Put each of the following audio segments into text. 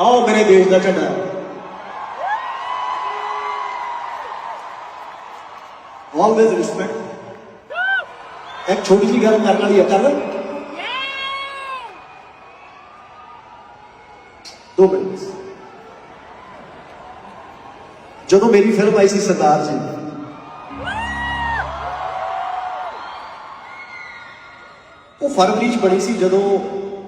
ਆਓ ਮੇਰੇ ਦੇਸ਼ ਦਾ ਝੰਡਾ। ਆਲਵੇਜ਼ ਰਿਸਪੈਕਟ ਇੱਕ ਛੋਟੀ ਜਿਹੀ ਗੱਲ ਕਰਨ ਵਾਲੀ ਹੈ ਕਰ ਦੋ ਮਿੰਟ। ਜਦੋਂ ਮੇਰੀ ਫਿਲਮ ਆਈ ਸੀ ਸਰਦਾਰ ਜੀ, ਉਹ ਫਰਵਰੀ ਚ ਬਣੀ ਸੀ ਜਦੋਂ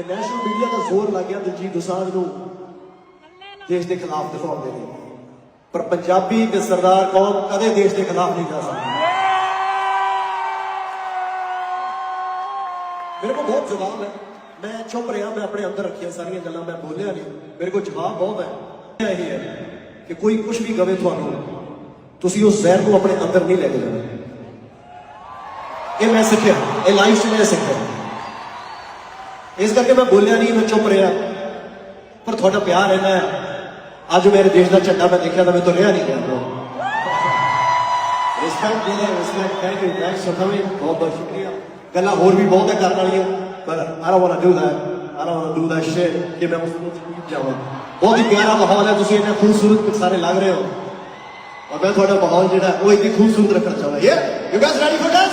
ਤੇ ਨੈਸ਼ਨਲ ਮੀਡੀਆ ਦਾ ਜ਼ੋਰ ਲੱਗ ਗਿਆ ਦਿਲਜੀਤ ਦੋਸਾਂਝ ਨੂੰ। ਦੇਸ਼ ਦੇ ਖਿਲਾਫ ਦਿਖਾਉਣ ਦੇ ਲਈ। ਪਰ ਪੰਜਾਬੀ ਤੇ ਸਰਦਾਰ ਕੌਮ ਕਦੇ ਦੇਸ਼ ਦੇ ਖਿਲਾਫ ਨਹੀਂ ਜਾ ਸਕਦੀ। ਮੇਰੇ ਕੋਲ ਬਹੁਤ ਜਵਾਬ ਹੈ। ਮੈਂ ਚੁੱਪ ਰਿਹਾ, ਮੈਂ ਆਪਣੇ ਅੰਦਰ ਰੱਖੀਆਂ ਸਾਰੀਆਂ ਗੱਲਾਂ, ਮੈਂ ਬੋਲਿਆ ਨਹੀਂ। ਮੇਰੇ ਕੋਲ ਜਵਾਬ ਬਹੁਤ ਹੈ। ਇਹ ਹੈ ਕਿ ਕੋਈ ਕੁਝ ਵੀ ਕਵੇ ਤੁਹਾਨੂੰ, ਤੁਸੀਂ ਉਸ ਜ਼ਹਿਰ ਨੂੰ ਆਪਣੇ ਅੰਦਰ ਨਹੀਂ ਲੈ ਕੇ ਜਾਣਾ। ਇਹ ਮੈਂ ਸਿੱਖਿਆ, ਇਹ ਲਾਈਫ 'ਚ ਮੈਂ ਸਿੱਖਿਆ। ਇਸ ਕਰਕੇ ਮੈਂ ਬੋਲਿਆ ਨਹੀਂ ਮੈਂ ਚੁੱਪ ਰਿਹਾ ਪਰ ਤੁਹਾਡਾ ਪਿਆਰ ਇੰਨਾ ਹੈ ਅੱਜ ਮੇਰੇ ਦੇਸ਼ ਦਾ ਝੰਡਾ ਮੈਂ ਦੇਖਿਆ ਤਾਂ ਮੈਂ ਤੋਂ ਰਿਹਾ ਨਹੀਂ ਗਿਆ ਰਿਸਪੈਕਟ ਦੇ respect thank you thanks for coming ਬਹੁਤ ਬਹੁਤ ਸ਼ੁਕਰੀਆ ਗੱਲਾਂ ਹੋਰ ਵੀ ਬਹੁਤ ਹੈ ਕਰਨ ਵਾਲੀਆਂ ਪਰ I don't want to do that I don't want to do that shit ਕਿ ਮੈਂ ਉਸ ਨੂੰ ਚੀਜ਼ ਜਾਵਾਂ ਬਹੁਤ ਹੀ ਪਿਆਰਾ ਮਾਹੌਲ ਹੈ ਤੁਸੀਂ ਇੰਨੇ ਖੂਬਸੂਰਤ ਸਾਰੇ ਲੱਗ ਰਹੇ ਹੋ ਔਰ ਮੈਂ ਤੁਹਾਡਾ ਮਾਹੌਲ ਜਿਹੜਾ ਉਹ ਇੰਨੀ ਖੂਬਸੂਰਤ ਰੱਖਣਾ ਚਾਹੁੰਦਾ ਯੇ you guys ready for dance